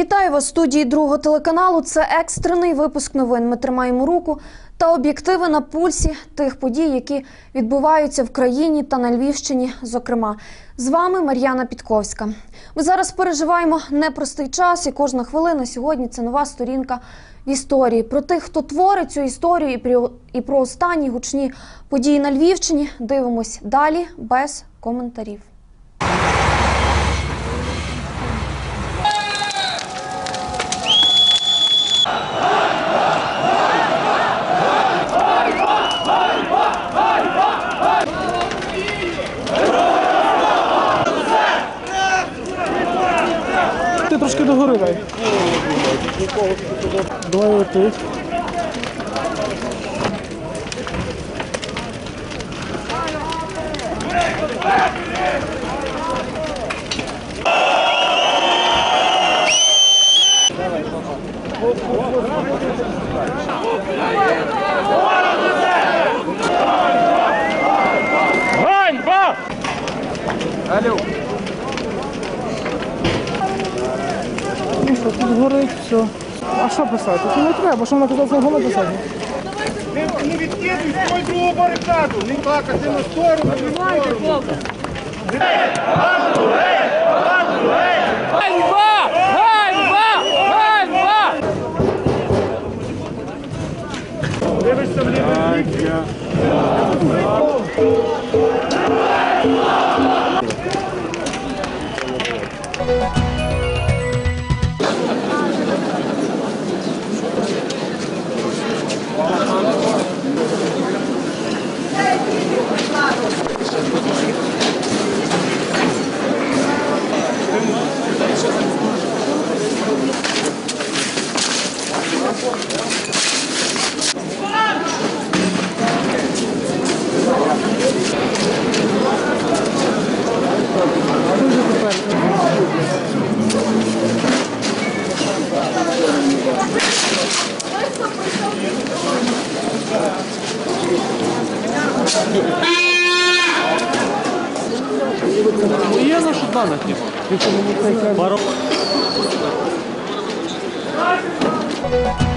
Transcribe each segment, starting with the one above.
Вітаю вас в студії другого телеканалу. Це екстрений випуск новин. Ми тримаємо руку та об'єктиви на пульсі тих подій, які відбуваються в країні та на Львівщині. Зокрема, з вами Мар'яна Підковська. Ми зараз переживаємо непростий час, і кожна хвилина сьогодні це нова сторінка в історії. Про тих, хто творить цю історію, і про, і про останні гучні події на Львівщині дивимось далі без коментарів. Давай отут. Ганьба! Ну що, тут горить, все. А що писати? Тут не треба, що вона казала, це головне писати. Не, не відкидуй свою другу барикаду, не так, а ти на сторону, не в сторону. Ганьба! Ганьба! Ганьба! Дивишся в лівий бік. Є за що дана, типу. Баро... Тільки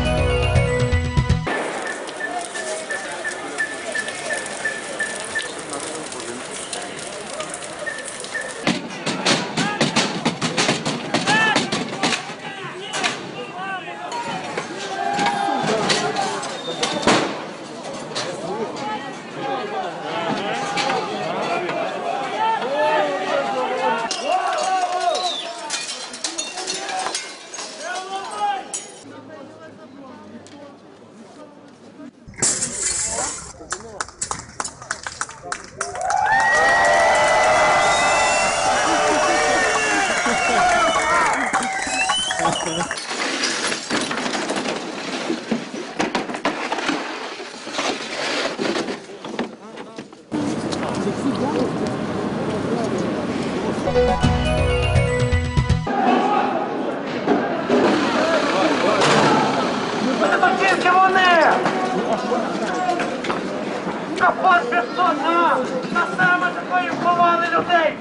На поспіх на! На саме такої вховали людей!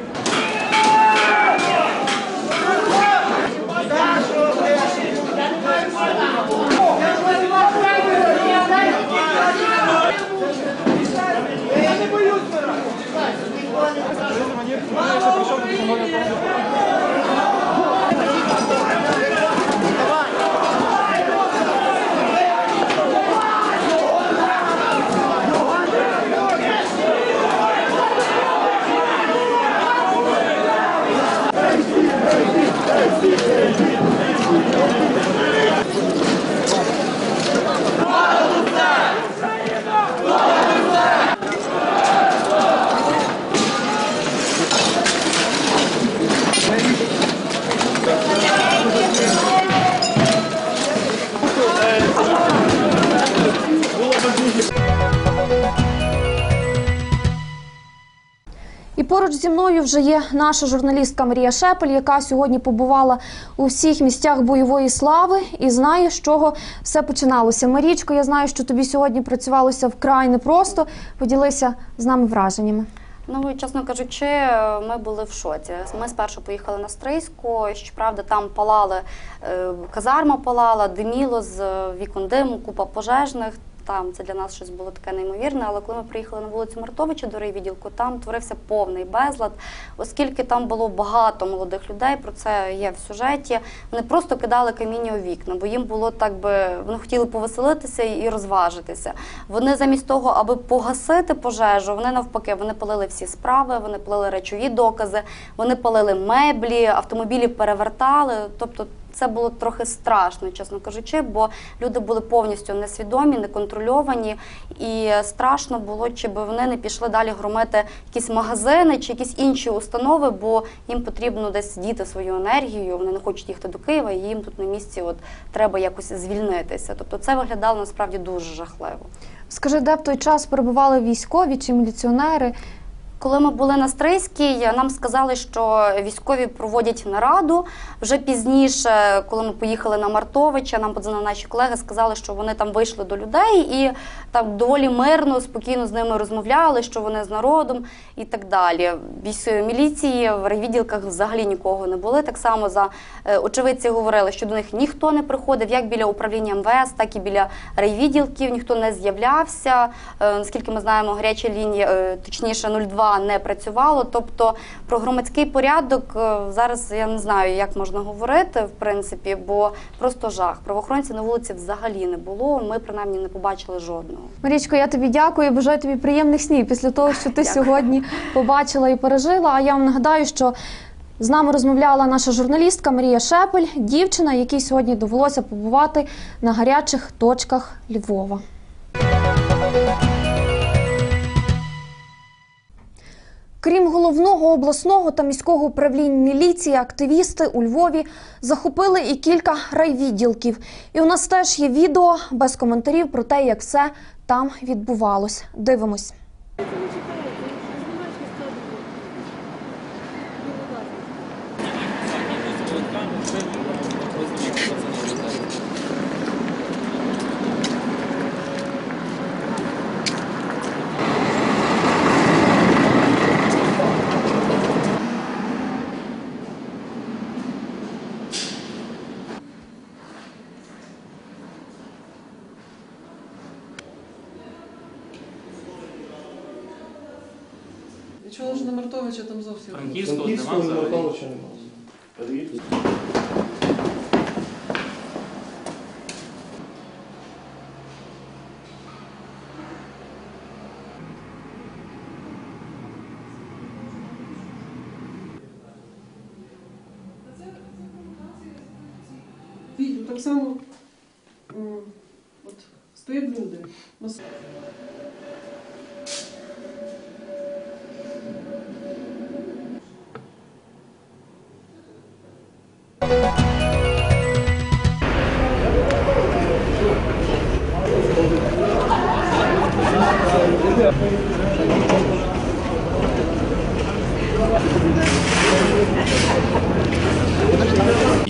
І Thank you. Поруч зі мною вже є наша журналістка Марія Шепель, яка сьогодні побувала у всіх місцях бойової слави і знає, з чого все починалося. Марічко, я знаю, що тобі сьогодні працювалося вкрай непросто. Поділися з нами враженнями. Ну, чесно кажучи, ми були в шоці. Ми спершу поїхали на Стрийську. Щоправда, там палали е, казарма палала, диміло з вікон диму, купа пожежних. Там це для нас щось було таке неймовірне. Але коли ми приїхали на вулицю Мартовича до райвідділку, там творився повний безлад, оскільки там було багато молодих людей. Про це є в сюжеті. Вони просто кидали каміння у вікна, бо їм було так би вони хотіли повеселитися і розважитися. Вони замість того, аби погасити пожежу, вони навпаки вони палили всі справи, вони палили речові докази, вони палили меблі, автомобілі перевертали. Тобто це було трохи страшно, чесно кажучи, бо люди були повністю несвідомі, неконтрольовані, і страшно було, чи би вони не пішли далі громити якісь магазини чи якісь інші установи, бо їм потрібно десь діти свою енергію. Вони не хочуть їхати до Києва, і їм тут на місці от треба якось звільнитися. Тобто це виглядало насправді дуже жахливо. Скажи, де в той час перебували військові чи міліціонери? Коли ми були на Стрийській, нам сказали, що військові проводять нараду. Вже пізніше, коли ми поїхали на Мартовича, нам подзвонили наші колеги, сказали, що вони там вийшли до людей і там доволі мирно, спокійно з ними розмовляли, що вони з народом і так далі. Військові міліції в райвідділках взагалі нікого не були. Так само за е, очевидці говорили, що до них ніхто не приходив, як біля управління МВС, так і біля райвідділків, ніхто не з'являвся. Е, Наскільки ми знаємо, гаряча лінія, е, точніше 02 не працювало. Тобто про громадський порядок е, зараз я не знаю, як можна говорити, в принципі, бо просто жах. Правоохоронців на вулиці взагалі не було. Ми принаймні не побачили жодного. Марічко, я тобі дякую. Бажаю тобі приємних снів після того, що ти сьогодні побачила і пережила. А я вам нагадаю, що з нами розмовляла наша журналістка Марія Шепель, дівчина, якій сьогодні довелося побувати на гарячих точках Львова. Крім головного обласного та міського управлінь міліції, активісти у Львові захопили і кілька райвідділків. І у нас теж є відео без коментарів про те, як все там відбувалось. Дивимось. Я чула, що на Мартовича там зовсім. Франківського нема взагалі. Відео так само м, от, стоять люди.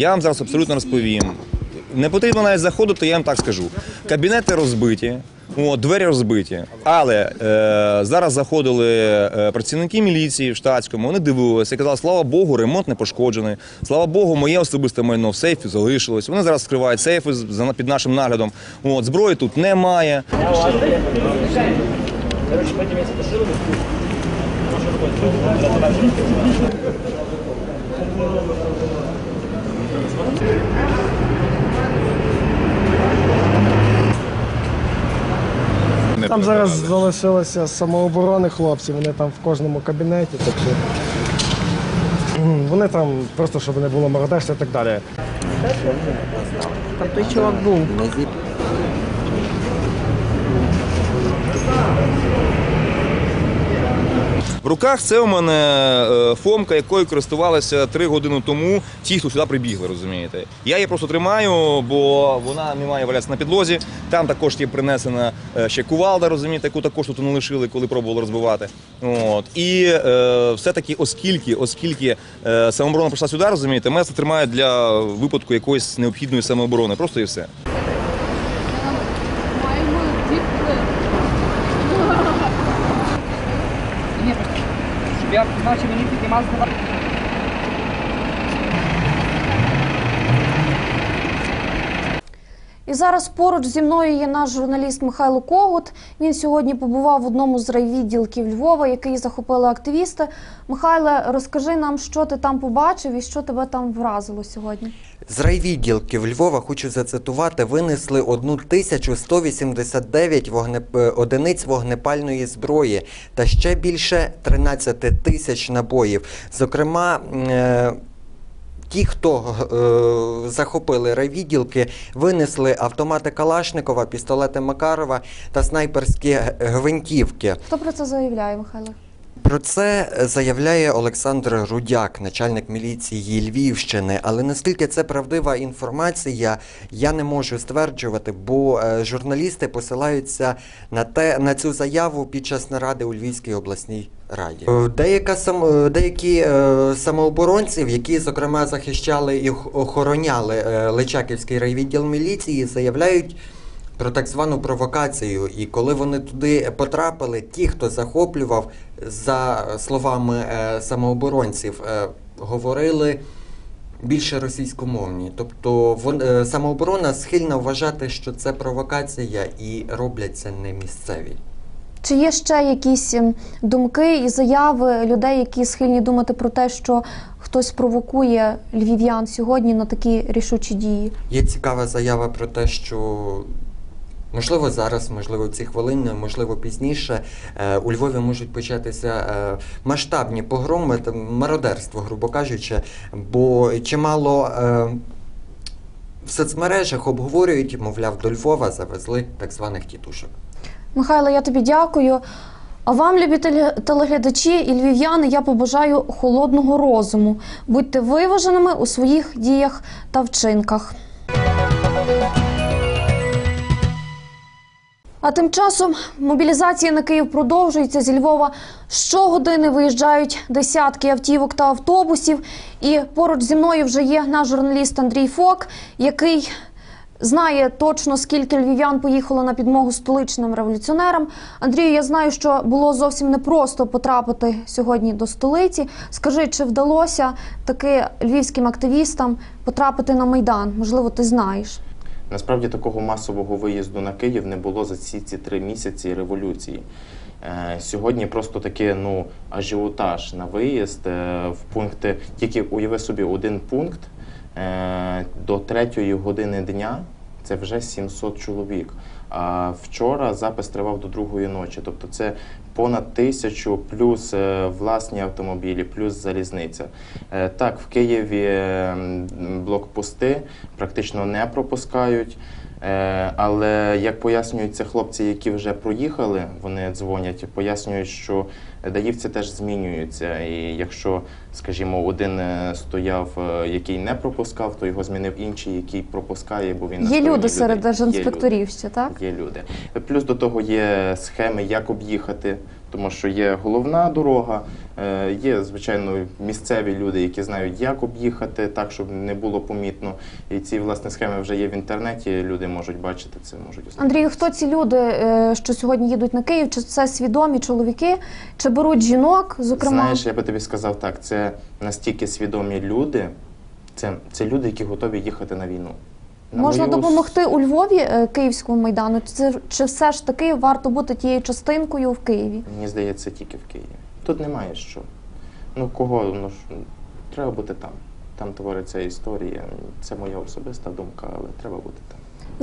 Я вам зараз абсолютно розповім. Не потрібно навіть заходити, я вам так скажу. Кабінети розбиті, о, двері розбиті. Але е, зараз заходили е, працівники міліції в штатському, вони дивилися і казали, слава Богу, ремонт не пошкоджений. Слава Богу, моє особисте майно в сейфі залишилось. Вони зараз скривають сейфи під нашим наглядом. От, зброї тут немає. Там зараз залишилося самооборони хлопці, вони там в кожному кабінеті. Тобто, м, вони там просто, щоб не було мародерства і так далі. Там той чувак був. В руках це у мене е, фомка, якою користувалися три години тому ті, хто сюди прибігли, розумієте. Я її просто тримаю, бо вона не має валятися на підлозі. Там також є принесена е, ще кувалда, розумієте, яку також тут не лишили, коли пробували розбивати. От. І е, все-таки, оскільки, оскільки е, самооборона прийшла сюди, розумієте, мене це тримає для випадку якоїсь необхідної самооборони. Просто і все. Я значить мені піднімався на І зараз поруч зі мною є наш журналіст Михайло Когут. Він сьогодні побував в одному з райвідділків Львова, який захопили активісти. Михайле, розкажи нам, що ти там побачив і що тебе там вразило сьогодні. З райвідділків Львова хочу зацитувати, винесли 1189 вогне... е, одиниць вогнепальної зброї та ще більше 13 тисяч набоїв. Зокрема, е... Ті, хто е, захопили райвідділки, винесли автомати Калашникова, пістолети Макарова та снайперські гвинтівки. Хто про це заявляє, Михайло? Про це заявляє Олександр Рудяк, начальник міліції Львівщини. Але наскільки це правдива інформація, я не можу стверджувати, бо е, журналісти посилаються на те на цю заяву під час наради у Львівській обласній раді. Е, Деяка сам е, деякі е, самооборонців, які зокрема захищали і охороняли Личаківський райвідділ міліції, заявляють про так звану провокацію. І коли вони туди потрапили, ті, хто захоплював, за словами самооборонців, говорили більше російськомовні. Тобто самооборона схильна вважати, що це провокація і роблять це не місцеві. Чи є ще якісь ем, думки і заяви людей, які схильні думати про те, що хтось провокує львів'ян сьогодні на такі рішучі дії? Є цікава заява про те, що можливо зараз, можливо, в ці хвилини, можливо, пізніше е, у Львові можуть початися е, масштабні погроми мародерство, грубо кажучи, бо чимало. Е, в соцмережах обговорюють, мовляв, до Львова завезли так званих тітушок. Михайло, я тобі дякую. А вам, любі телеглядачі і львів'яни, я побажаю холодного розуму. Будьте виваженими у своїх діях та вчинках. А тим часом мобілізація на Київ продовжується зі Львова. Щогодини виїжджають десятки автівок та автобусів. І поруч зі мною вже є наш журналіст Андрій Фок, який знає точно скільки львів'ян поїхало на підмогу столичним революціонерам. Андрію, я знаю, що було зовсім непросто потрапити сьогодні до столиці. Скажи, чи вдалося таки львівським активістам потрапити на майдан? Можливо, ти знаєш. Насправді такого масового виїзду на Київ не було за ці, ці три місяці революції. Е, сьогодні просто таке ну, ажіотаж на виїзд е, в пункти, тільки уяви собі один пункт до третьої години дня це вже 700 чоловік. А вчора запис тривав до другої ночі. Тобто це понад тисячу, плюс е, власні автомобілі, плюс залізниця. Е, Так, в Києві е, блокпости практично не пропускають. Е, Але як пояснюють це хлопці, які вже проїхали, вони дзвонять, пояснюють, що даївці теж змінюються. І якщо, скажімо, один е, стояв, е, який не пропускав, то його змінив інший, який пропускає, бо він Є люди серед. Держінспекторів ще, так? Є люди. Плюс до того є схеми, як об'їхати, тому що є головна дорога, е, є, звичайно, місцеві люди, які знають, як об'їхати так, щоб не було помітно. І ці власне схеми вже є в інтернеті. Люди можуть бачити це, можуть. Андрію, хто ці люди, що сьогодні їдуть на Київ? Чи це свідомі чоловіки, чи беруть жінок? Зокрема, Знаєш, я би тобі сказав так: це настільки свідомі люди, це, це люди, які готові їхати на війну. На можна мою допомогти у Львові е, Київському майдану? Це чи все ж таки варто бути тією частинкою в Києві? Мені здається, тільки в Києві. Тут немає що. Ну кого? Ну треба бути там. Там твориться історія. Це моя особиста думка, але треба бути там.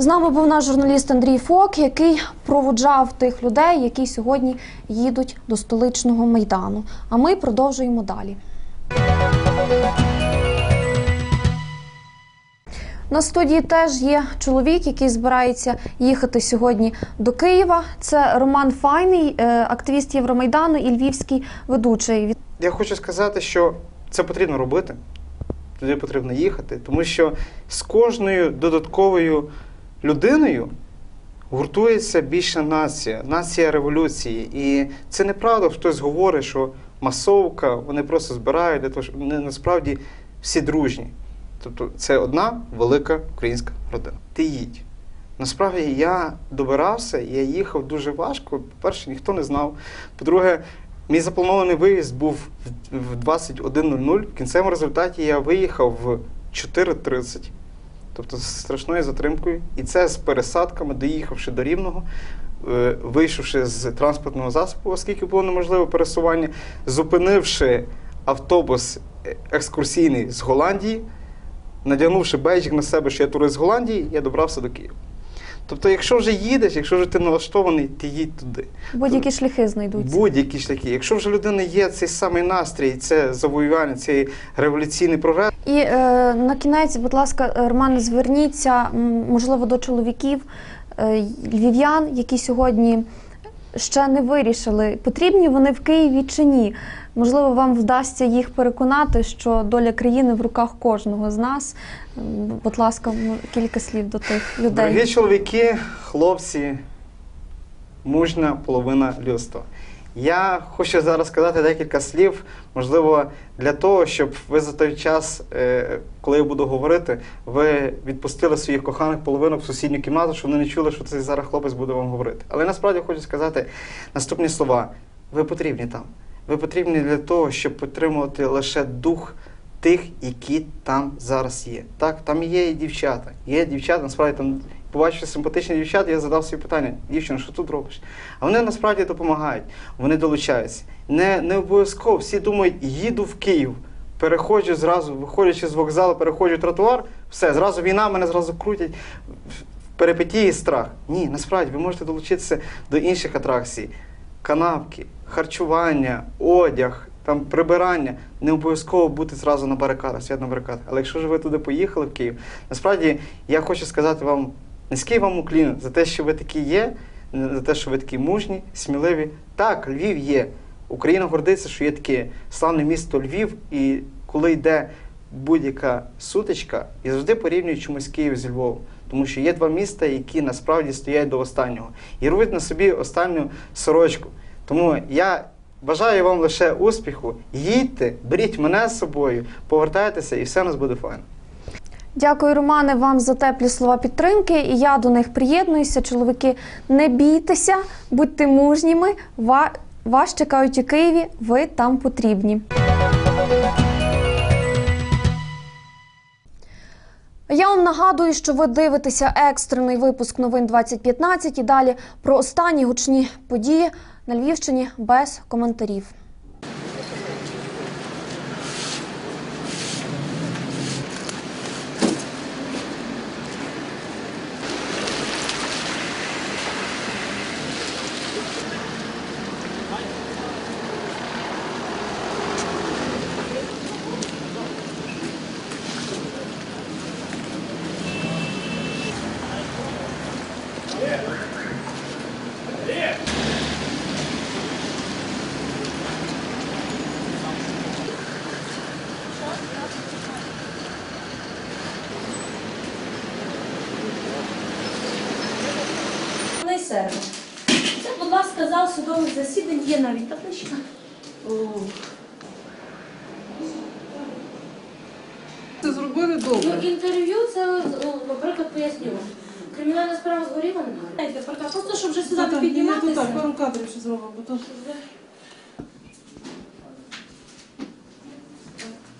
З нами був наш журналіст Андрій Фок, який проводжав тих людей, які сьогодні їдуть до столичного майдану. А ми продовжуємо далі. На студії теж є чоловік, який збирається їхати сьогодні до Києва. Це Роман Файний, е, активіст Євромайдану і львівський ведучий. Я хочу сказати, що це потрібно робити. Туди потрібно їхати, тому що з кожною додатковою людиною гуртується більша нація, нація революції. І це неправда, хтось говорить, що масовка, вони просто збирають для того, щоб вони насправді всі дружні. Тобто це одна велика українська родина. Ти їдь. Насправді я добирався, я їхав дуже важко. По-перше, ніхто не знав. По-друге, Мій запланований виїзд був в- в 21.00. В кінцевому результаті я виїхав в 4.30. Тобто з страшною затримкою. І це з пересадками, доїхавши до Рівного, е, вийшовши з транспортного засобу, оскільки було неможливе пересування, зупинивши автобус е, екскурсійний з Голландії, надягнувши бейджик на себе, що я турист з Голландії, я добрався до Києва. Тобто, якщо вже їдеш, якщо вже ти налаштований, ти їдь туди. Будь-які шляхи знайдуться. Будь-які шляхи. Якщо вже людина є цей самий настрій, це завоювання, цей революційний прогрес. І е, на кінець, будь ласка, Роман, зверніться, можливо, до чоловіків е, львів'ян, які сьогодні ще не вирішили, потрібні вони в Києві чи ні. Можливо, вам вдасться їх переконати, що доля країни в руках кожного з нас. Будь ласка, кілька слів до тих людей. Дорогі чоловіки, хлопці, мужня половина людства. Я хочу зараз сказати декілька слів, можливо, для того, щоб ви за той час, е, коли я буду говорити, ви відпустили своїх коханих половинок в сусідню кімнату, щоб вони не чули, що цей зараз хлопець буде вам говорити. Але насправді хочу сказати наступні слова: ви потрібні там. Ви потрібні для того, щоб підтримувати лише дух тих, які там зараз є. Так, там є і дівчата. Є дівчата, насправді там побачивши симпатичні дівчата, я задав собі питання: дівчина, що тут робиш? А вони насправді допомагають, вони долучаються. Не, не обов'язково всі думають, їду в Київ, переходжу зразу, виходячи з вокзалу, переходжу тротуар, все, зразу війна, мене зразу крутять. в Перипетії і страх. Ні, насправді ви можете долучитися до інших атракцій. Канапки, харчування, одяг, там прибирання. Не обов'язково бути зразу на барикадах, свят на барикадах. Але якщо ж ви туди поїхали в Київ, насправді я хочу сказати вам низький вам уклін за те, що ви такі є, за те, що ви такі мужні, сміливі. Так, Львів є. Україна гордиться, що є таке славне місто Львів, і коли йде будь-яка сутичка, я завжди порівнюю чомусь Київ з Львовом. Тому що є два міста, які насправді стоять до останнього. І рвуть на собі останню сорочку. Тому я бажаю вам лише успіху. Їдьте, беріть мене з собою, повертайтеся, і все у нас буде файно. Дякую, Романе, вам за теплі слова підтримки. І я до них приєднуюся. Чоловіки, не бійтеся, будьте мужніми. Вас чекають у Києві, ви там потрібні. Я вам нагадую, що ви дивитеся екстрений випуск новин 2015 і далі про останні гучні події на Львівщині без коментарів. Головний сервер. Це, будь ласка, зал судових засідань, є навіть табличка. Це зробили Ну, добре. інтерв'ю це, о, наприклад, поясню. Кримінальна справа згоріла, не знаєте, просто щоб вже сюди підніматися. так, пару кадрів ще зробимо, бо то ж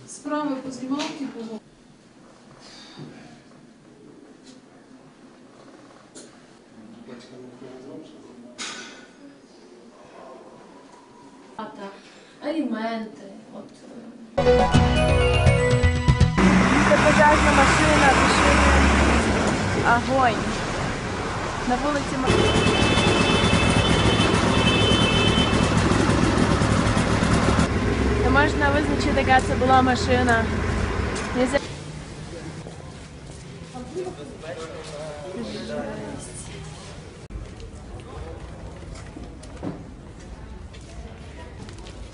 справи по знімалки було. Аліменти. От. Пожежна машина, тушили огонь. На вулиці машина. Можна визначити, яка це була машина.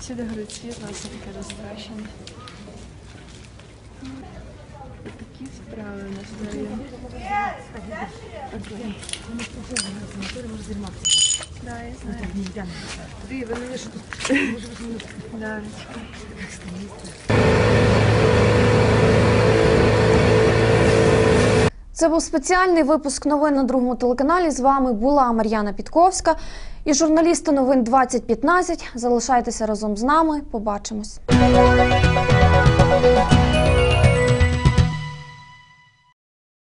Всюди горить світло, все таке розтрощене. Такі справи у нас далі. Да, я знаю. Ти, не що тут. Да. Це був спеціальний випуск новин на другому телеканалі. З вами була Мар'яна Підковська і журналісти новин 2015. Залишайтеся разом з нами. Побачимось.